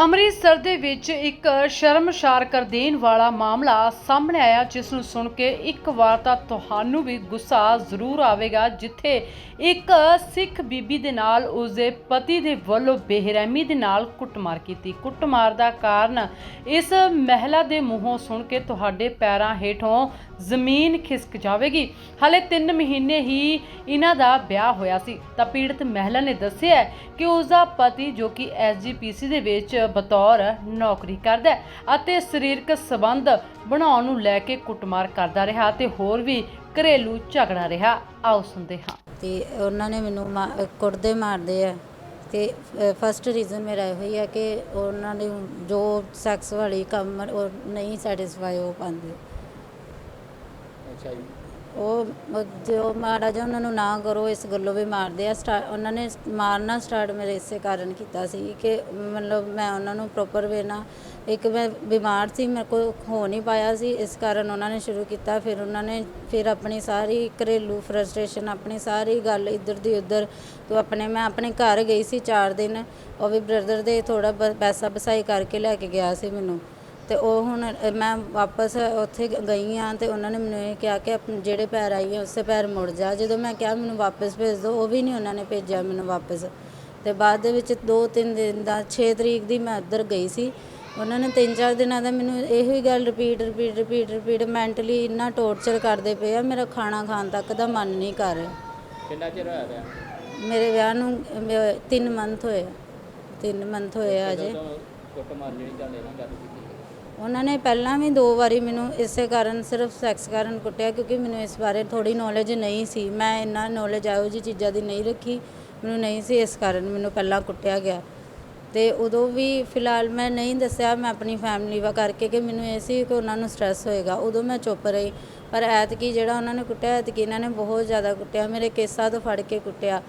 ਅੰਮ੍ਰਿਤਸਰ ਦੇ ਵਿੱਚ ਇੱਕ ਸ਼ਰਮਸ਼ਾਰ ਕਰ ਦੇਣ ਵਾਲਾ ਮਾਮਲਾ ਸਾਹਮਣੇ ਆਇਆ, ਜਿਸ ਨੂੰ ਸੁਣ ਕੇ ਇੱਕ ਵਾਰ ਤਾਂ ਤੁਹਾਨੂੰ ਵੀ ਗੁੱਸਾ ਜ਼ਰੂਰ ਆਵੇਗਾ, ਜਿੱਥੇ ਇੱਕ ਸਿੱਖ ਬੀਬੀ ਦੇ ਨਾਲ ਉਸਦੇ ਪਤੀ ਦੇ ਵੱਲੋਂ ਬੇਰਹਿਮੀ ਦੇ ਨਾਲ ਕੁੱਟਮਾਰ ਕੀਤੀ। ਕੁੱਟਮਾਰ ਦਾ ਕਾਰਨ ਇਸ ਮਹਿਲਾ ਦੇ ਮੂੰਹੋਂ ਸੁਣ ਕੇ ਤੁਹਾਡੇ ਪੈਰਾਂ ਹੇਠੋਂ ਜ਼ਮੀਨ ਖਿਸਕ ਜਾਵੇਗੀ। ਹਲੇ 3 ਮਹੀਨੇ ਹੀ ਇਹਨਾਂ ਦਾ ਵਿਆਹ ਹੋਇਆ ਸੀ। ਤਾਂ ਪੀੜਤ ਮਹਿਲਾ ਨੇ ਦੱਸਿਆ ਕਿ ਉਸ ਦਾ ਪਤੀ ਜੋ ਕਿ ਐਸਜੀਪੀਸੀ ਦੇ ਵਿੱਚ ਬਤੌਰ ਨੌਕਰੀ ਕਰਦਾ ਅਤੇ ਸਰੀਰਕ ਸਬੰਧ ਬਣਾਉਣ ਨੂੰ ਲੈ ਕੇ ਕੁੱਟਮਾਰ ਕਰਦਾ ਰਿਹਾ ਤੇ ਹੋਰ ਵੀ ਘਰੇਲੂ ਝਗੜਾ ਰਿਹਾ। ਆਓ ਸੁਣਦੇ ਹਾਂ। ਤੇ ਉਹਨਾਂ ਨੇ ਮੈਨੂੰ ਮਾ- ਕੁੱਟਦੇ ਮਾਰਦੇ ਆ। ਤੇ ਫਸਟ ਰੀਜ਼ਨ ਮੇਰਾ ਇਹੋ ਹੀ ਹੈ ਕਿ ਉਹਨਾਂ ਨੇ ਜੋ ਸੈਕਸ ਵਾਲੀ ਕੰਮ, ਉਹ ਨਹੀਂ ਸੈਟੀਸਫਾਈ ਹੋ ਪਾਉਂਦੇ। ਅੱਛਾ ਜੀ। ਉਹ ਜੋ ਮਾੜਾ ਜਿਹਾ ਉਹਨਾਂ ਨੂੰ ਨਾ ਕਰੋ, ਇਸ ਗੱਲੋਂ ਵੀ ਮਾਰਦੇ ਆ। ਸਟਾ- ਉਹਨਾਂ ਨੇ ਮਾਰਨਾ ਸਟਾਰਟ ਮੇਰੇ ਇਸੇ ਕਾਰਨ ਕੀਤਾ ਸੀ ਕਿ ਮਤਲਬ ਮੈਂ ਉਹਨਾਂ ਨੂੰ ਪ੍ਰੋਪਰ ਵੇ ਨਾ ਇੱਕ ਮੈਂ ਬਿਮਾਰ ਸੀ, ਮੇਰੇ ਕੋਲ ਹੋ ਨਹੀਂ ਪਾਇਆ ਸੀ। ਇਸ ਕਾਰਨ ਉਹਨਾਂ ਨੇ ਸ਼ੁਰੂ ਕੀਤਾ, ਫਿਰ ਉਹਨਾਂ ਨੇ ਫਿਰ ਆਪਣੀ ਸਾਰੀ ਘਰੇਲੂ ਫਰਸਟ੍ਰੇਸ਼ਨ ਆਪਣੀ ਸਾਰੀ ਗੱਲ ਇੱਧਰ ਦੀ ਉੱਧਰ ਤੋਂ ਆਪਣੇ, ਮੈਂ ਆਪਣੇ ਘਰ ਗਈ ਸੀ 4 ਦਿਨ। ਉਹ ਵੀ ਬ੍ਰਦਰ ਦੇ ਥੋੜਾ ਪੈਸਾ ਬਸਾਈ ਕਰਕੇ ਲੈ ਕੇ ਗਿਆ ਸੀ ਮੈਨੂੰ। ਤੇ ਉਹ ਹੁਣ ਮੈਂ ਵਾਪਸ ਉੱਥੇ ਗਈ ਆ ਤੇ ਉਹਨਾਂ ਨੇ ਮੈਨੂੰ ਇਹ ਕਿਹਾ ਕਿ ਜਿਹੜੇ ਪੈਰ ਆਈ ਹੈ ਉਸੇ ਪੈਰ ਮੁੜ ਜਾ। ਜਦੋਂ ਮੈਂ ਕਿਹਾ ਮੈਨੂੰ ਵਾਪਸ ਭੇਜ ਦਿਓ ਉਹ ਵੀ ਨਹੀਂ ਉਹਨਾਂ ਨੇ ਭੇਜਿਆ ਮੈਨੂੰ ਵਾਪਸ। ਤੇ ਬਾਅਦ ਦੇ ਵਿੱਚ 2-3 ਦਿਨ ਦਾ 6 ਤਰੀਕ ਦੀ ਮੈਂ ਉੱਧਰ ਗਈ ਸੀ। ਉਹਨਾਂ ਨੇ 3-4 ਦਿਨਾਂ ਦਾ ਮੈਨੂੰ ਇਹੋ ਹੀ ਗੱਲ repeat repeat repeat repeat mentally ਇੰਨਾ ਟੌਰਚਰ ਕਰਦੇ ਪਏ ਆ ਮੇਰਾ ਖਾਣਾ ਖਾਣ ਤੱਕ ਦਾ ਮਨ ਨਹੀਂ ਕਰ ਰਿਹਾ। ਕਿੰਨਾ ਚਿਰ ਹੋਇਆ ਪਿਆ ਮੇਰੇ ਵਿਆਹ ਨੂੰ 3 ਮੰਥ ਹੋਏ 3 ਮੰਥ ਹੋਏ ਆ ਅਜੇ। ਕੁੱਟ ਮਾਰ ਜਿਹੜੀ ਤੁਹਾਡੇ ਨਾਲ ਗੱਲ ਕੀਤੀ। ਉਹਨਾਂ ਨੇ ਪਹਿਲਾਂ ਵੀ ਦੋ ਵਾਰੀ ਮੈਨੂੰ ਇਸੇ ਕਾਰਨ ਸਿਰਫ ਸੈਕਸ ਕਾਰਨ ਕੁੱਟਿਆ ਕਿਉਂਕਿ ਮੈਨੂੰ ਇਸ ਬਾਰੇ ਥੋੜੀ ਨੌਲੇਜ ਨਹੀਂ ਸੀ। ਮੈਂ ਇੰਨਾ ਨੌਲੇਜ ਆਇਓ ਜੀ ਚੀਜ਼ਾਂ ਦੀ ਨਹੀਂ ਰੱਖੀ, ਮੈਨੂੰ ਨਹੀਂ ਸੀ ਇਸ ਕਾਰਨ ਮੈਨੂੰ ਪਹਿਲਾਂ ਕੁੱਟਿਆ ਗਿਆ। ਤੇ ਉਦੋਂ ਵੀ ਫਿਲਹਾਲ ਮੈਂ ਨਹੀਂ ਦੱਸਿਆ, ਮੈਂ ਆਪਣੀ ਫੈਮਿਲੀ ਵਾ ਕਰਕੇ ਕਿ ਮੈਨੂੰ ਇਹ ਸੀ ਕਿ ਉਹਨਾਂ ਨੂੰ ਸਟ੍ਰੈਸ ਹੋਏਗਾ। ਉਦੋਂ ਮੈਂ ਚੁੱਪ ਰਹੀ। ਪਰ ਐਤਕੀ ਜਿਹੜਾ ਉਹਨਾਂ ਨੇ ਕੁੱਟਿਆ, ਐਤਕੀ ਇਹਨਾਂ ਨੇ ਬਹੁਤ ਜ਼ਿਆਦਾ ਕੁੱਟਿਆ। ਮੇਰੇ ਕੇਸਾਂ ਤੋਂ ਫੜ ਕੇ ਕੁੱਟਿਆ।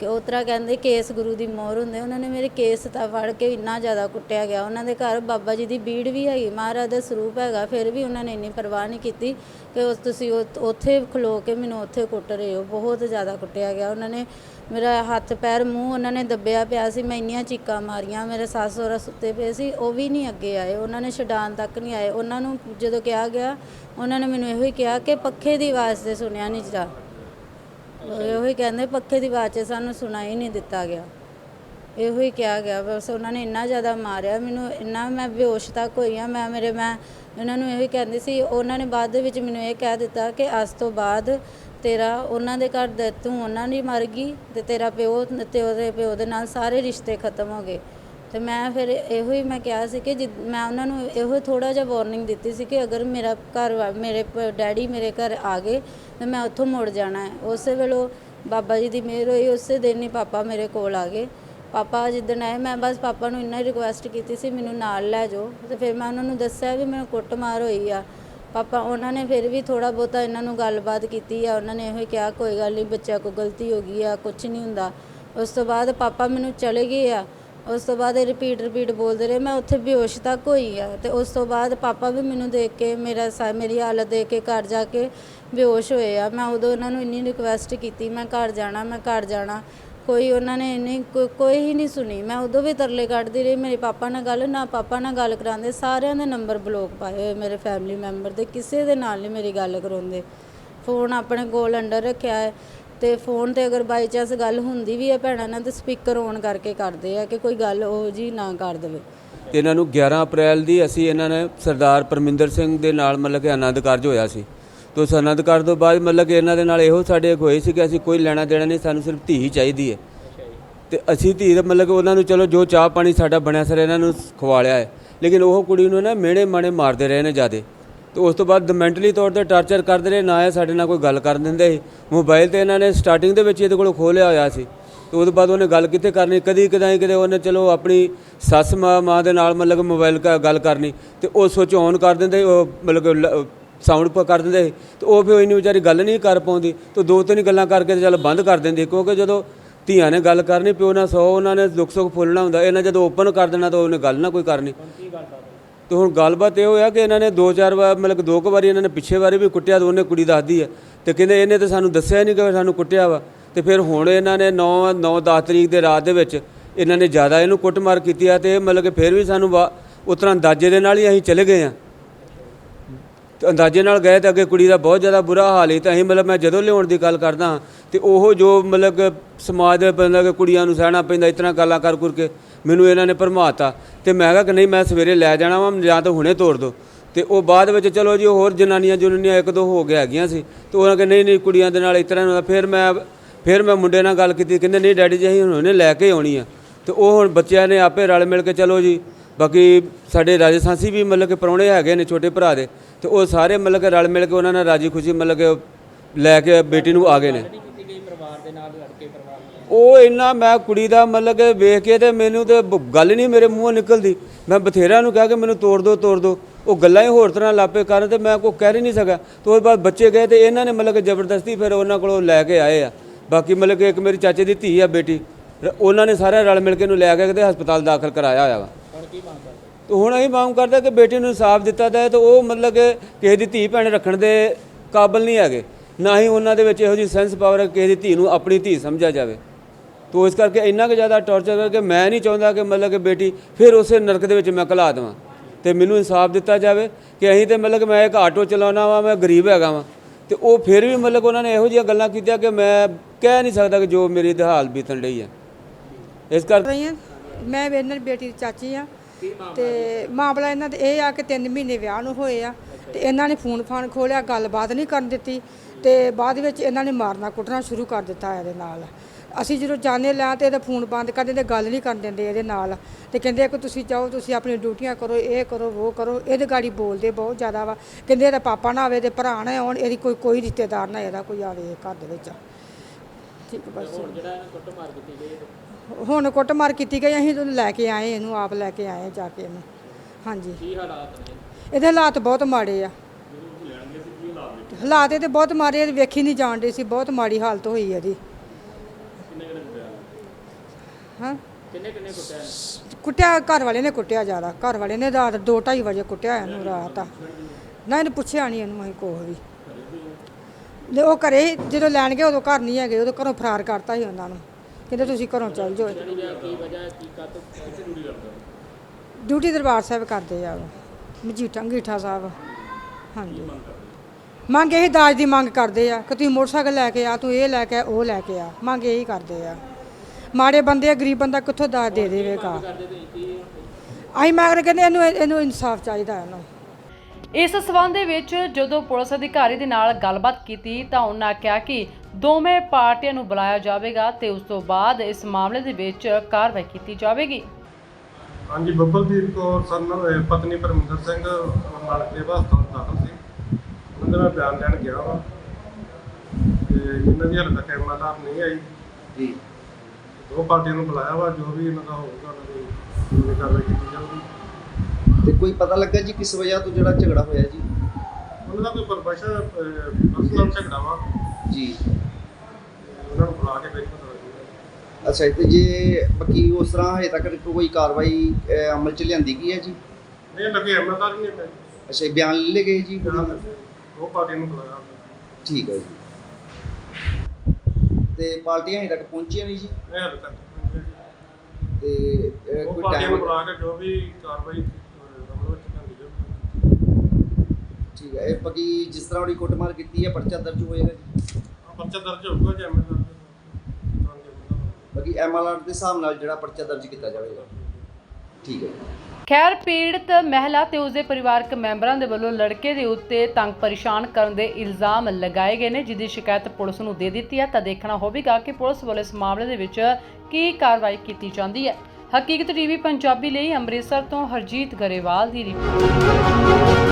ਕਿ ਉਹ ਤਰ੍ਹਾਂ ਕਹਿੰਦੇ ਕੇਸ ਗੁਰੂ ਦੀ ਮੋਹਰ ਹੁੰਦੇ, ਉਹਨਾਂ ਨੇ ਮੇਰੇ ਕੇਸ ਤਾਂ ਫੜ ਕੇ ਇੰਨਾ ਜ਼ਿਆਦਾ ਕੁੱਟਿਆ ਗਿਆ। ਉਹਨਾਂ ਦੇ ਘਰ ਬਾਬਾ ਜੀ ਦੀ ਬੀੜ ਵੀ ਹੈਗੀ, ਮਹਾਰਾਜ ਦਾ ਸਰੂਪ ਹੈਗਾ, ਫਿਰ ਵੀ ਉਹਨਾਂ ਨੇ ਇੰਨੀ ਪਰਵਾਹ ਨਹੀਂ ਕੀਤੀ ਕਿ ਉਸ ਤੁਸੀਂ ਉ ਉੱਥੇ ਖਲੋ ਕੇ ਮੈਨੂੰ ਉੱਥੇ ਕੁੱਟ ਰਹੇ ਹੋ। ਬਹੁਤ ਜ਼ਿਆਦਾ ਕੁੱਟਿਆ ਗਿਆ। ਉਹਨਾਂ ਨੇ ਮੇਰਾ ਹੱਥ, ਪੈਰ, ਮੂੰਹ ਉਹਨਾਂ ਨੇ ਦੱਬਿਆ ਪਿਆ ਸੀ, ਮੈਂ ਇੰਨੀਆਂ ਚੀਕਾਂ ਮਾਰੀਆਂ, ਮੇਰੇ ਸੱਸ ਸਹੁਰਾ ਸੁੱਤੇ ਪਏ ਸੀ, ਉਹ ਵੀ ਨਹੀਂ ਅੱਗੇ ਆਏ, ਉਹਨਾਂ ਨੇ ਛਡਾਣ ਤੱਕ ਨਹੀਂ ਆਏ। ਉਹਨਾਂ ਨੂੰ ਜਦੋਂ ਕਿਹਾ ਗਿਆ, ਉਹਨਾਂ ਨੇ ਮੈਨੂੰ ਇਹੋ ਹੀ ਕਿਹਾ ਕਿ ਪੱਖੇ ਦੀ ਆਵਾਜ਼ ਤੇ ਸੁਣਿਆ ਨਹੀਂ ਜਾ। ਇਹੋ ਹੀ ਕਹਿੰਦੇ ਪੱਖੇ ਦੀ ਆਵਾਜ਼ 'ਚ ਸਾਨੂੰ ਸੁਣਾਈ ਨਹੀਂ ਦਿੱਤਾ ਗਿਆ। ਇਹੋ ਹੀ ਕਿਹਾ ਗਿਆ। ਬਸ ਉਹਨਾਂ ਨੇ ਇੰਨਾ ਜ਼ਿਆਦਾ ਮਾਰਿਆ। ਮੈਨੂੰ ਇੰਨਾ ਮੈਂ ਬੇਹੋਸ਼ ਤੱਕ ਹੋਈ ਆ ਮੈਂ ਮੇਰੇ ਮੈਂ ਉਹਨਾਂ ਨੂੰ ਇਹੋ ਹੀ ਕਹਿੰਦੀ ਸੀ। ਉਹਨਾਂ ਨੇ ਬਾਅਦ ਦੇ ਵਿੱਚ ਮੈਨੂੰ ਇਹ ਕਹਿ ਦਿੱਤਾ ਕਿ ਅੱਜ ਤੋਂ ਬਾਅਦ ਤੇਰਾ ਉਹਨਾਂ ਦੇ ਘਰ ਦੇ ਤੂੰ ਉਹਨਾਂ ਦੀ ਮਰ ਗਈ ਤੇ ਤੇਰਾ ਪਿਓ ਤੇ ਉਹਦੇ ਪਿਓ ਦੇ ਨਾਲ ਸਾਰੇ ਰਿਸ਼ਤੇ ਖਤਮ ਹੋ ਗਏ। ਤੇ ਮੈਂ ਫਿਰ ਇਹੋ ਹੀ ਮੈਂ ਕਿਹਾ ਸੀ ਕਿ ਜਿ- ਮੈਂ ਉਹਨਾਂ ਨੂੰ ਇਹੋ ਥੋੜਾ ਜਿਹਾ ਵਾਰਨਿੰਗ ਦਿੱਤੀ ਸੀ ਕਿ ਅਗਰ ਮੇਰਾ ਘਰ ਵਾ- ਮੇਰੇ ਪ- ਡੈਡੀ ਮੇਰੇ ਘਰ ਆ ਗਏ, ਤੇ ਮੈਂ ਉੱਥੋਂ ਮੁੜ ਜਾਣਾ ਹੈ। ਉਸੇ ਵੇਲੇ ਬਾਬਾ ਜੀ ਦੀ ਮਿਹਰ ਹੋਈ, ਉਸੇ ਦਿਨ ਹੀ ਪਾਪਾ ਮੇਰੇ ਕੋਲ ਆ ਗਏ। ਪਾਪਾ ਜਿੱਦਣ ਆਏ, ਮੈਂ ਬਸ ਪਾਪਾ ਨੂੰ ਇੰਨਾ ਹੀ ਰਿਕੁਐਸਟ ਕੀਤੀ ਸੀ, ਮੈਨੂੰ ਨਾਲ ਲੈ ਜਾਓ। ਤੇ ਫਿਰ ਮੈਂ ਉਹਨਾਂ ਨੂੰ ਦੱਸਿਆ ਵੀ ਮੈਨੂੰ ਕੁੱਟਮਾਰ ਹੋਈ ਆ। ਪਾਪਾ, ਉਹਨਾਂ ਨੇ ਫਿਰ ਵੀ ਥੋੜਾ ਬਹੁਤਾ ਇਹਨਾਂ ਨੂੰ ਗੱਲਬਾਤ ਕੀਤੀ ਆ। ਉਹਨਾਂ ਨੇ ਇਹੋ ਹੀ ਕਿਹਾ, ਕੋਈ ਗੱਲ ਨਹੀਂ ਬੱਚਿਆਂ ਕੋਲ ਗਲਤੀ ਹੋ ਗਈ ਆ ਕੁਝ ਨਹੀਂ ਹੁੰਦਾ। ਉਸ ਤੋਂ ਬਾਅਦ ਪਾਪਾ ਮੈਨੂੰ ਚਲੇ ਗਏ ਆ। ਉਸ ਤੋਂ ਬਾਅਦ ਇਹ ਰਿਪੀਟ ਰਿਪੀਟ ਬੋਲਦੇ ਰਹੇ। ਮੈਂ ਉੱਥੇ ਬੇਹੋਸ਼ ਤੱਕ ਹੋਈ ਆ ਤੇ ਉਸ ਤੋਂ ਬਾਅਦ ਪਾਪਾ ਵੀ ਮੈਨੂੰ ਦੇਖ ਕੇ, ਮੇਰਾ ਸਾ- ਮੇਰੀ ਹਾਲਤ ਦੇਖ ਕੇ ਘਰ ਜਾ ਕੇ ਬੇਹੋਸ਼ ਹੋਏ ਆ। ਮੈਂ ਉਦੋਂ ਉਹਨਾਂ ਨੂੰ ਇੰਨੀ ਰਿਕੁਐਸਟ ਕੀਤੀ, ਮੈਂ ਘਰ ਜਾਣਾ, ਮੈਂ ਘਰ ਜਾਣਾ। ਕੋਈ ਉਹਨਾਂ ਨੇ ਇੰਨੀ, ਕੋ- ਕੋਈ ਹੀ ਨਹੀਂ ਸੁਣੀ। ਮੈਂ ਉਦੋਂ ਵੀ ਤਰਲੇ ਕੱਢਦੀ ਰਹੀ। ਮੇਰੇ ਪਾਪਾ ਨਾਲ ਗੱਲ, ਨਾ ਪਾਪਾ ਨਾਲ ਗੱਲ ਕਰਾਉਂਦੇ। ਸਾਰਿਆਂ ਦੇ ਨੰਬਰ ਬਲੌਕ ਪਾਏ ਹੋਏ ਮੇਰੇ ਫੈਮਿਲੀ ਮੈਂਬਰ ਦੇ। ਕਿਸੇ ਦੇ ਨਾਲ ਨਹੀਂ ਮੇਰੀ ਗੱਲ ਕਰਾਉਂਦੇ। ਫੋਨ ਆਪਣੇ ਕੋਲ ਅੰਡਰ ਰੱਖਿਆ ਹੈ। ਤੇ ਫੋਨ ਤੇ ਅਗਰ ਬਾਈ ਚਾਂਸ ਗੱਲ ਹੁੰਦੀ ਵੀ ਹੈ ਭੈਣਾਂ ਨਾਲ, ਤੇ ਸਪੀਕਰ ਔਨ ਕਰਕੇ ਕਰਦੇ ਆ ਕਿ ਕੋਈ ਗੱਲ ਉਹ ਜੀ ਨਾ ਕਰ ਦੇਵੇ। ਤੇ ਇਹਨਾਂ ਨੂੰ 11 ਅਪ੍ਰੈਲ ਦੀ ਅਸੀਂ ਇਹਨਾਂ ਨੇ ਸਰਦਾਰ ਪਰਮਿੰਦਰ ਸਿੰਘ ਦੇ ਨਾਲ ਮਤਲਬ ਕਿ ਆਨੰਦ ਕਾਰਜ ਹੋਇਆ ਸੀ। ਤੇ ਉਸ ਆਨੰਦ ਕਾਰਜ ਤੋਂ ਬਾਅਦ ਮਤਲਬ ਕਿ ਇਹਨਾਂ ਦੇ ਨਾਲ ਇਹੋ ਸਾਡੇ ਹੋਏ ਸੀ ਕਿ ਅਸੀਂ ਕੋਈ ਲੈਣਾ ਦੇਣਾ ਨਹੀਂ, ਸਾਨੂੰ ਸਿਰਫ ਧੀ ਚਾਹੀਦੀ ਹੈ। ਤੇ ਅਸੀਂ ਧੀ ਦਾ ਮਤਲਬ ਕਿ ਉਹਨਾਂ ਨੂੰ ਚਲੋ ਜੋ ਚਾਹ ਪਾਣੀ ਸਾਡਾ ਬਣਿਆ, ਸਰ ਇਹਨਾਂ ਨੂੰ ਖਵਾ ਲਿਆ ਹੈ। ਲੇਕਿਨ ਉਹ ਕੁੜੀ ਨੂੰ ਨਾ ਮਿਹਣੇ ਮਾਣੇ ਮਾਰਦੇ ਰਹੇ ਨੇ ਜਿਆਦੇ। ਤੇ ਉਸ ਤੋਂ ਬਾਅਦ ਮੈਂਟਲੀ ਤੌਰ ਤੇ ਟਾਰਚਰ ਕਰਦੇ ਰਹੇ, ਨਾ ਇਹ ਸਾਡੇ ਨਾਲ ਕੋਈ ਗੱਲ ਕਰਨ ਦਿੰਦੇ ਸੀ। ਮੋਬਾਈਲ ਤੇ ਇਹਨਾਂ ਨੇ ਸਟਾਰਟਿੰਗ ਦੇ ਵਿੱਚ ਇਹਦੇ ਕੋਲ ਖੋਲਿਆ ਹੋਇਆ ਸੀ। ਤੇ ਉਹਦੇ ਬਾਅਦ ਉਹਨੇ ਗੱਲ ਕਿੱਥੇ ਕਰਨੀ? ਕਦੀ ਕਦਾਈ ਕਿਤੇ ਉਹਨੇ ਚਲੋ ਆਪਣੀ ਸੱਸ ਮਾਂ ਮਾਂ ਦੇ ਨਾਲ ਮਤਲਬ ਕਿ ਮੋਬਾਈਲ ਕਾ ਗੱਲ ਕਰਨੀ ਤੇ ਉਹ ਸੁੱਚ ਔਨ ਕਰ ਦਿੰਦੇ, ਉਹ ਮਤਲਬ ਸਾਊਂਡ ਪ ਕਰ ਦਿੰਦੇ ਸੀ। ਤੇ ਉਹ ਫਿਰ ਇੰਨੀ ਵਿਚਾਰੀ ਗੱਲ ਨਹੀਂ ਕਰ ਪਾਉਂਦੀ ਤੇ ਦੋ ਤਿੰਨ ਗੱਲਾਂ ਕਰਕੇ ਤੇ ਚੱਲ ਬੰਦ ਕਰ ਦਿੰਦੀ ਕਿਉਂਕਿ ਜਦੋਂ ਧੀਆਂ ਨੇ ਗੱਲ ਕਰਨੀ, ਪਿਓ ਨਾਲ ਸੌ, ਉਹਨਾਂ ਨੇ ਦੁੱਖ ਸੁੱਖ ਫੁੱਲਣਾ ਹੁੰਦਾ। ਇਹਨਾਂ ਜਦੋਂ ਓਪਨ ਕਰ ਦੇਣਾ ਤਾਂ ਉਹਨੇ ਗੱਲ ਨਾ ਕੋਈ ਕਰਨੀ। ਤੇ ਹੁਣ ਗੱਲਬਾਤ ਇਹ ਹੋਇਆ ਕਿ ਇਹਨਾਂ ਨੇ ਦੋ ਚਾਰ ਵਾਰ, ਮਤਲਬ ਕਿ ਦੋ ਕੁ ਵਾਰੀ ਇਹਨਾਂ ਨੇ ਪਿੱਛੇ ਵਾਰੀ ਵੀ ਕੁੱਟਿਆ ਤੇ ਉਹਨੇ ਕੁੜੀ ਦੱਸਦੀ ਹੈ ਤੇ ਕਹਿੰਦੇ ਇਹਨੇ ਤਾਂ ਸਾਨੂੰ ਦੱਸਿਆ ਨਹੀਂ ਕਿ ਸਾਨੂੰ ਕੁੱਟਿਆ ਵਾ। ਤੇ ਫਿਰ ਹੁਣ ਇਹਨਾਂ ਨੇ 9 9 10 ਤਰੀਕ ਦੇ ਰਾਤ ਦੇ ਵਿੱਚ ਇਹਨਾਂ ਨੇ ਜ਼ਿਆਦਾ ਇਹਨੂੰ ਕੁੱਟਮਾਰ ਕੀਤੀ ਆ ਤੇ ਇਹ ਮਤਲਬ ਕਿ ਫਿਰ ਵੀ ਸਾਨੂੰ ਵਾ- ਉਸ ਤਰ੍ਹਾਂ ਅੰਦਾਜ਼ੇ ਦੇ ਨਾਲ ਹੀ ਅਸੀਂ ਚਲੇ ਗਏ ਆ। ਤੇ ਅੰਦਾਜ਼ੇ ਨਾਲ ਗਏ ਤਾਂ ਅੱਗੇ ਕੁੜੀ ਦਾ ਬਹੁਤ ਜ਼ਿਆਦਾ ਬੁਰਾ ਹਾਲ ਸੀ। ਤਾਂ ਅਸੀਂ ਮਤਲਬ ਮੈਂ ਜਦੋਂ ਲਿਆਉਣ ਦੀ ਗੱਲ ਕਰਦਾ ਹਾਂ, ਤੇ ਉਹ ਜੋ ਮਤਲਬ ਕਿ ਸਮਾਜ ਦੇ ਬੰਦਾ ਕੁੜੀਆਂ ਨੂੰ ਸਹਿਣਾ ਪੈਂਦਾ, ਇਸ ਤਰ੍ਹਾਂ ਗੱਲਾਂ ਕਰ ਕਰ ਕੇ ਮੈਨੂੰ ਇਹਨਾਂ ਨੇ ਭਰਮਾਤਾ ਤੇ ਮੈਂ ਕਿਹਾ ਕਿ ਨਹੀਂ, ਮੈਂ ਸਵੇਰੇ ਲੈ ਜਾਣਾ ਵਾ, ਜਾਂ ਤਾਂ ਹੁਣੇ ਤੋੜ ਦੋ। ਤੇ ਉਹ ਬਾਅਦ ਵਿੱਚ ਚਲੋ ਜੀ, ਹੋਰ ਜਨਾਨੀਆਂ ਜੁਨਾਨੀਆਂ ਇੱਕ ਦੋ ਹੋ ਕੇ ਹੈਗੀਆਂ ਸੀ। ਤੇ ਉਹਨਾਂ ਕਿ ਨਹੀਂ ਨਹੀਂ, ਕੁੜੀਆਂ ਦੇ ਨਾਲ ਇਸ ਤਰ੍ਹਾਂ ਹੁੰਦਾ ਫਿਰ ਮੈਂ ਫਿਰ ਮੈਂ ਮੁੰਡੇ ਨਾਲ ਗੱਲ ਕੀਤੀ, ਕਹਿੰਦੇ ਨਹੀਂ ਡੈਡੀ ਜੀ, ਅਸੀਂ ਹੁਣ ਉਹਨੇ ਲੈ ਕੇ ਆਉਣੀ ਆ। ਤੇ ਉਹ ਹੁਣ ਬੱਚਿਆਂ ਨੇ ਆਪੇ ਰਲ ਮਿਲ ਕੇ ਚਲੋ ਜੀ, ਬਾਕੀ ਸਾਡੇ ਰਾਜਸਥਾਨੀ ਵੀ ਮਤਲਬ ਕਿ ਪ੍ਰਾਹੁਣੇ ਹੈਗੇ ਨੇ ਛੋਟੇ ਭਰਾ ਦੇ, ਤੇ ਉਹ ਸਾਰੇ ਮਤਲਬ ਕਿ ਰਲ ਮਿਲ ਕੇ ਉਹਨਾਂ ਨਾਲ ਰਾਜੀ ਖੁਸ਼ੀ ਮਤਲਬ ਕਿ ਲੈ ਕੇ ਬੇਟੀ ਨੂੰ ਆ ਗਏ ਨੇ। ਪਰਿਵਾਰ ਦੇ ਨਾਲ ਲੜਕੇ ਪਰਿਵਾਰ ਉਹ ਇੰਨਾ ਮੈਂ ਕੁੜੀ ਦਾ ਮਤਲਬ ਕਿ ਵੇਖ ਕੇ ਤੇ ਮੈਨੂੰ ਤੇ ਬ- ਗੱਲ ਨਹੀਂ ਮੇਰੇ ਮੂੰਹੋਂ ਨਿਕਲਦੀ। ਮੈਂ ਬਥੇਰਿਆਂ ਨੂੰ ਕਿਹਾ ਕਿ ਮੈਨੂੰ ਤੋੜ ਦਿਓ ਤੋੜ ਦਿਓ ਉਹ ਗੱਲਾਂ ਹੀ ਹੋਰ ਤਰ੍ਹਾਂ ਲਾਪੇ ਕਰਨ ਤੇ ਮੈਂ ਕੋਈ ਕਹਿ ਹੀ ਨਹੀਂ ਸਕਿਆ। ਤੇ ਤੋਂ ਬਾਅਦ ਬੱਚੇ ਗਏ ਤੇ ਇਹਨਾਂ ਨੇ ਮਤਲਬ ਕਿ ਜ਼ਬਰਦਸਤੀ ਫਿਰ ਉਹਨਾਂ ਕੋਲੋਂ ਲੈ ਕੇ ਆਏ ਆ। ਬਾਕੀ ਮਤਲਬ ਕਿ ਇੱਕ ਮੇਰੀ ਚਾਚੇ ਦੀ ਧੀ ਆ ਬੇਟੀ। ਰ- ਉਹਨਾਂ ਨੇ ਸਾਰੇ ਰਲ ਮਿਲ ਕੇ ਇਹਨੂੰ ਲੈ ਕੇ ਕਿਤੇ ਹਸਪਤਾਲ ਦਾਖਲ ਕਰਾਇਆ ਹੋਇਆ ਵਾ। ਹੁਣ ਕੀ ਮੰਗ ਕਰਦੇ? ਤੇ ਹੁਣ ਅਸੀਂ ਮੰਗ ਕਰਦੇ ਕਿ ਬੇਟੀ ਨੂੰ ਇਨਸਾਫ ਦਿੱਤਾ ਜਾਏ ਤੇ ਉਹ ਮਤਲਬ ਕਿ ਕਿਸੇ ਦੀ ਧੀ ਭੈਣ ਰੱਖਣ ਦੇ ਕਾਬਲ ਨਹੀਂ ਹੈਗੇ। ਨਾ ਹੀ ਉਹਨਾਂ ਦੇ ਵਿੱਚ ਇਹੋ ਜਿਹੀ ਸੈਂਸ ਪਾਵਰ ਹੈ ਕਿ ਕਿਸੇ ਦੀ ਧੀ ਨੂੰ ਆਪਣੀ ਧੀ ਸਮਝਿਆ ਜਾਵੇ। ਤੋ ਇਸ ਕਰਕੇ ਇੰਨਾ ਕੁ ਜ਼ਿਆਦਾ ਟੌਰਚਰ ਕਰਕੇ ਮੈਂ ਨਹੀਂ ਚਾਹੁੰਦਾ ਕਿ ਮਤਲਬ ਕਿ ਬੇਟੀ ਫਿਰ ਉਸੇ ਨਰਕ ਦੇ ਵਿੱਚ ਮੈਂ ਘਲਾ ਦੇਵਾਂ। ਤੇ ਮੈਨੂੰ ਇਨਸਾਫ ਦਿੱਤਾ ਜਾਵੇ ਕਿ ਅਸੀਂ ਤੇ ਮਤਲਬ ਕਿ ਮੈਂ ਇੱਕ ਆਟੋ ਚਲਾਉਣਾ ਵਾਂ, ਮੈਂ ਗਰੀਬ ਹੈਗਾ ਵਾਂ। ਤੇ ਉਹ ਫਿਰ ਵੀ ਮਤਲਬ ਉਹਨਾਂ ਨੇ ਇਹੋ ਜਿਹੀਆਂ ਗੱਲਾਂ ਕੀਤੀਆਂ ਕਿ ਮੈਂ ਕਹਿ ਨਹੀਂ ਸਕਦਾ ਕਿ ਜੋ ਮੇਰੀ ਹਾਲ ਬੀਤਣ ਡਈ ਹੈ ਇਸ ਕਰਕੇ ਮੈਂ ਵੀ ਇਹਨਾਂ ਦੀ ਬੇਟੀ ਦੀ ਚਾਚੀ ਆ। ਤੇ ਮਾਮਲਾ ਇਹਨਾਂ ਦੇ ਇਹ ਆ ਕਿ 3 ਮਹੀਨੇ ਵਿਆਹ ਨੂੰ ਹੋਏ ਆ। ਤੇ ਇਹਨਾਂ ਨੇ ਫੋਨ ਫਾਨ ਖੋਲਿਆ ਗੱਲਬਾਤ ਨਹੀਂ ਕਰਨ ਦਿੱਤੀ। ਤੇ ਬਾਅਦ ਵਿੱਚ ਇਹਨਾਂ ਨੇ ਮਾਰਨਾ ਕੁੱਟਣਾ ਸ਼ੁਰੂ ਕਰ ਦਿੱਤਾ ਇਹਦੇ ਨਾਲ। ਅਸੀਂ ਜਦੋਂ ਜਾਣੇ ਲਿਆ ਤੇ ਇਹਦਾ ਫੋਨ ਬੰਦ ਕਰ ਦਿੰਦੇ ਗੱਲ ਨਹੀਂ ਕਰਨ ਦਿੰਦੇ ਇਹਦੇ ਨਾਲ। ਤੇ ਕਹਿੰਦੇ ਕਿ ਤੁਸੀਂ ਜਾਓ ਤੁਸੀਂ ਆਪਣੀ ਡਿਊਟੀਆਂ ਕਰੋ ਇਹ ਕਰੋ ਉਹ ਕਰੋ ਇਹਦੇ ਗਾੜੀ ਬੋਲਦੇ ਬਹੁਤ ਜ਼ਿਆਦਾ ਵਾ। ਕਹਿੰਦੇ ਇਹਦਾ ਪਾਪਾ ਨਾ ਆਵੇ ਤੇ ਭਰਾ ਨਾ ਆਉਣ ਇਹਦੀ ਕੋਈ ਕੋਈ ਰਿਸ਼ਤੇਦਾਰ ਨਾ ਇਹਦਾ ਕੋਈ ਆਵੇ ਘਰ ਦੇ ਵਿੱਚ। ਠੀਕ ਬਸ। ਹੁਣ ਜਿਹੜਾ ਕੁੱਟਮਾਰ ਕੀਤੀ ਗਈ ਹੁਣ ਕੁੱਟਮਾਰ ਕੀਤੀ ਗਈ ਅਸੀਂ ਉਹਨੂੰ ਲੈ ਕੇ ਆਏ ਇਹਨੂੰ ਆਪ ਲੈ ਕੇ ਆਏ ਜਾ ਕੇ ਇਹਨੂੰ। ਹਾਂਜੀ। ਕੀ ਹਾਲਾਤ ਨੇ? ਇਹਦੇ ਹਾਲਾਤ ਬਹੁਤ ਮਾੜੇ ਆ। ਹਾਲਾਤ ਇਹਦੇ ਬਹੁਤ ਮਾੜੇ ਆ, ਵੇਖੀ ਨਹੀਂ ਜਾਣ ਡਈ ਸੀ ਬਹੁਤ ਮਾੜੀ ਹਾਲਤ ਹੋਈ ਇਹਦੀ। ਹਾਂ। ਕਿੰਨੇ ਕਿੰਨੇ ਕੁੱਟਿਆ? ਘਰ ਵਾਲੇ ਨੇ ਕੁੱਟਿਆ ਜ਼ਿਆਦਾ। ਘਰ ਵਾਲੇ ਨੇ ਰਾਤ 2:30 ਵਜੇ ਕੁੱਟਿਆ ਇਹਨੂੰ ਰਾਤ। ਆ ਨਾ ਇਹਨੂੰ ਪੁੱਛਿਆ ਨਹੀਂ ਇਹਨੂੰ ਅਸੀਂ ਕੋਹ ਵੀ। ਤੇ ਉਹ ਘਰੇ ਜਦੋਂ ਲੈਣ ਗਏ ਉਦੋਂ ਘਰ ਨਹੀਂ ਹੈਗੇ ਉਦੋਂ ਘਰੋਂ ਫਰਾਰ ਕਰਤਾ ਸੀ ਉਹਨਾਂ ਨੂੰ। ਕਹਿੰਦੇ ਤੁਸੀਂ ਘਰੋਂ ਚੱਲ ਜਾਓ ਕੀ ਵਜ੍ਹਾ ਕੀ ਕਾਤੋਂ? ਡਿਊਟੀ ਦਰਬਾਰ ਸਾਹਿਬ ਕਰਦੇ ਆ ਉਹ। ਮਜੀਠਾ ਅੰਗੀਠਾ ਸਾਹਿਬ। ਹਾਂਜੀ। ਮੰਗ ਇਹ ਦਾਜ ਦੀ ਮੰਗ ਕਰਦੇ ਆ ਕਿ ਤੁਸੀਂ ਮੋਟਰਸਾਈਕਲ ਲੈ ਕੇ ਆ ਤੂੰ ਇਹ ਲੈ ਕੇ ਆ, ਉਹ ਲੈ ਕੇ ਆ। ਮੰਗ ਇਹੀ ਕਰਦੇ ਆ। ਮਾੜੇ ਬੰਦੇ ਆ ਗਰੀਬ ਬੰਦਾ ਕਿੱਥੋਂ ਦਾਜ ਦੇ ਦੇਵੇਗਾ? ਅਸੀਂ ਮੰਗ ਰਹੇ ਕਹਿੰਦੇ ਇਹਨੂੰ ਇਹਨੂੰ ਇਨਸਾਫ ਚਾਹੀਦਾ ਇਹਨੂੰ। ਇਸ ਸਬੰਧ ਦੇ ਵਿੱਚ ਜਦੋਂ ਪੁਲਿਸ ਅਧਿਕਾਰੀ ਦੇ ਨਾਲ ਗੱਲਬਾਤ ਕੀਤੀ ਤਾਂ ਉਹਨਾਂ ਕਿਹਾ ਕਿ ਦੋਵੇਂ ਪਾਰਟੀਆਂ ਨੂੰ ਬੁਲਾਇਆ ਜਾਵੇਗਾ ਤੇ ਉਸ ਤੋਂ ਬਾਅਦ ਇਸ ਮਾਮਲੇ ਦੇ ਵਿੱਚ ਕਾਰਵਾਈ ਕੀਤੀ ਜਾਵੇਗੀ। ਹਾਂਜੀ ਬੱਬਲਦੀਪ ਕੌਰ ਸਨ ਪਤਨੀ ਪਰਮਿੰਦਰ ਸਿੰਘ ਨਾਲ ਸੇਵਾ ਹਸਪਤਾਲ ਦਾਖਲ ਸੀ। ਉਹਨਾਂ ਦਾ ਮੈਂ ਬਿਆਨ ਲੈਣ ਗਿਆ ਵਾ। ਤੇ ਇਹਨਾਂ ਦੀ ਹਾਲੇ ਤੱਕ ਐਮਐਲਆਰ ਨਹੀਂ ਆਈ। ਜੀ। ਦੋ ਪਾਰਟੀਆਂ ਨੂੰ ਬੁਲਾਇਆ ਵਾ ਜੋ ਵੀ ਇਹਨਾਂ ਦਾ ਹੋਊਗਾ ਉਹਨਾਂ ਦੀ ਕਾਨੂੰਨੀ ਕਾਰਵਾਈ ਕੀਤੀ ਜਾਊਗੀ। ਤੇ ਕੋਈ ਪਤਾ ਲੱਗਾ ਜੀ ਕਿਸ ਵਜ੍ਹਾ ਤੋਂ ਜਿਹੜਾ ਝਗੜਾ ਹੋਇਆ ਜੀ? ਉਹਨਾਂ ਦਾ ਕੋਈ ਪਰਪਸ਼ਨ ਪਰਸਨਲ ਝਗੜਾ ਵਾ। ਜੀ। ਤੇ ਉਹਨਾਂ ਨੂੰ ਬੁਲਾ ਕੇ ਵੇਖ ਅੱਛਾ ਤੇ ਜੇ ਬਾਕੀ ਉਸ ਤਰ੍ਹਾਂ ਹਜੇ ਤੱਕ ਕੋਈ ਕਾਰਵਾਈ ਅਮਲ ਚ ਲਿਆਂਦੀ ਗਈ ਹੈ ਜੀ? ਨਹੀਂ ਲੱਗੇ ਐਮਐਲਆਰ ਨਹੀਂ ਹੈ ਅੱਛਾ ਬਿਆਨ ਲੈ ਗਏ ਜੀ? ਦੋ ਪਾਰਟੀਆਂ ਨੂੰ ਬੁਲਾਇਆ। ਠੀਕ ਹੈ ਜੀ। ਤੇ ਪਾਰਟੀਆਂ ਹਜੇ ਤੱਕ ਪਹੁੰਚੀਆਂ ਨਹੀਂ ਜੀ। ਨਹੀਂ ਹਾਲੇ ਤੱਕ ਨਹੀਂ। ਤੇ ਅਹ, ਉਹ ਕੋਈ ਪਾਰਟੀਆਂ ਨੂੰ ਟਾਈਮ ਬੁਲਾ ਕੇ ਜੋ ਵੀ ਕਾਰਵਾਈ ਅਹ, ਅਮਲ ਵਿੱਚ ਲਿਆਂਦੀ ਜਾਊਗੀ ਠੀਕ ਹੈ ਇਹ ਬਾਕੀ ਜਿਸ ਤਰ੍ਹਾਂ ਉਹਦੀ ਕੁੱਟਮਾਰ ਕੀਤੀ ਹੈ ਪਰਚਾ ਦਰਜ ਹੋਏਗਾ ਜੀ ਹਾਂ, ਪਰਚਾ ਦਰਜ ਹੋਊਗਾ ਜੇ ਐਮਐਲਆਰ ਬਾਕੀ ਐਮਐਲਆਰ ਦੇ ਹਿਸਾਬ ਨਾਲ ਜਿਹੜਾ ਪਰਚਾ ਦਰਜ ਕੀਤਾ ਜਾਵੇਗਾ। ਠੀਕ ਹੈ। ਖੈਰ, ਪੀੜਤ ਮਹਿਲਾ ਤੇ ਉਸਦੇ ਪਰਿਵਾਰਕ ਮੈਂਬਰਾਂ ਦੇ ਵੱਲੋਂ ਲੜਕੇ ਦੇ ਉੱਤੇ ਤੰਗ ਪਰੇਸ਼ਾਨ ਕਰਨ ਦੇ ਇਲਜ਼ਾਮ ਲਗਾਏ ਗਏ ਨੇ ਜਿਸ ਦੀ ਸ਼ਿਕਾਇਤ ਪੁਲਿਸ ਨੂੰ ਦੇ ਦਿੱਤੀ ਹੈ। ਤਾਂ ਦੇਖਣਾ ਹੋਵੇਗਾ ਕਿ ਪੁਲਿਸ ਵੱਲੋਂ ਇਸ ਮਾਮਲੇ ਦੇ ਵਿੱਚ ਕੀ ਕਾਰਵਾਈ ਕੀਤੀ ਜਾਂਦੀ ਹੈ। ਹਕੀਕਤ ਟੀਵੀ ਪੰਜਾਬੀ ਲਈ ਅੰਮ੍ਰਿਤਸਰ ਤੋਂ ਹਰਜੀਤ ਗਰੇਵਾਲ ਦੀ ਰਿਪੋਰਟ।